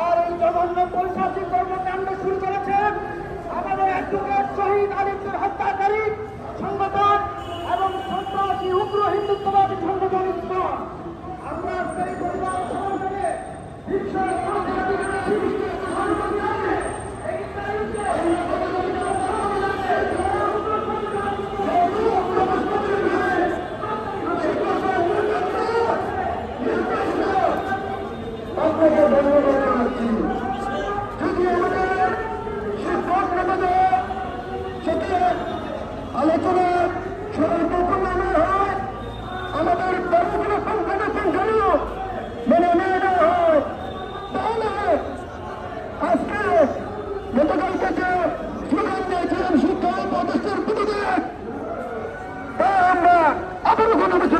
আর এই জঘন্য পরিশাসী কর্মকাণ্ড শুরু করেছেন আমাদের অ্যাডভোকেট শহীদ আলিমদের হত্যাকারী আপনাকে ধন্যবাদ জানাচ্ছি যদি আমাদের শিক্ষক নেতাদের সাথে আলোচনা হয় আমাদের বড়গুলো সংখ্যাটা সংখ্যাও মেনে নেওয়া যে স্লোগান আমরা আবারও থেকে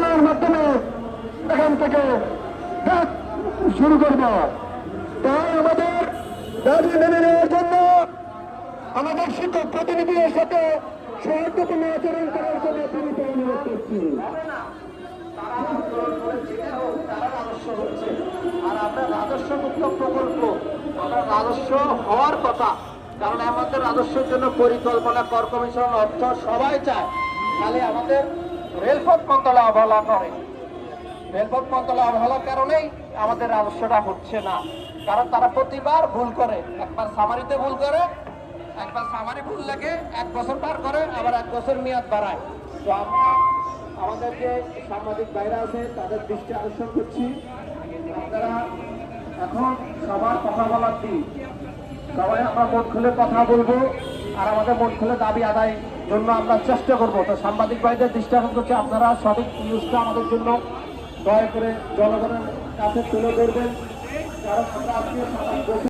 ডাক শুরু করব। তাই আমাদের দাবি মেনে নেওয়ার জন্য আমাদের শিক্ষক প্রতিনিধিদের সাথে সৌহার্দ্যপূর্ণ আচরণ করার জন্য বিনীত অনুরোধ করছি। আর আমরা রাজস্ব প্রকল্প, আমরা রাজস্ব হওয়ার কথা, কারণ আমাদের রাজস্বের জন্য পরিকল্পনা, কর কমিশন, অর্থ সবাই চায়। তাহলে আমাদের রেলপথ মন্ত্রণালয় অবহেলা করে। রেলপথ মন্ত্রণালয় অবহেলার কারণেই আমাদের রাজস্বটা হচ্ছে না। কারণ তারা প্রতিবার ভুল করে। একবার সামারিতে ভুল করে, একবার সামারি ভুল লাগে, এক বছর পার করে, আবার এক বছর মেয়াদ বাড়ায়। তো আমরা আমাদের যে সাংবাদিক বাইরে আছে, তাদের দৃষ্টি আকর্ষণ করছি। আপনারা এখন সবার কথা বলার দিন। সবাই আমরা মন খুলে কথা বলব, আর আমাদের মন খুলে দাবি আদায় জন্য আমরা চেষ্টা করব। তো সাংবাদিক ভাইদের দৃষ্টি আকর্ষণ করছি, আপনারা সঠিক নিউজটা আমাদের জন্য দয়া করে জনগণের কাছে তুলে ধরবেন। কারণ আমরা আজকে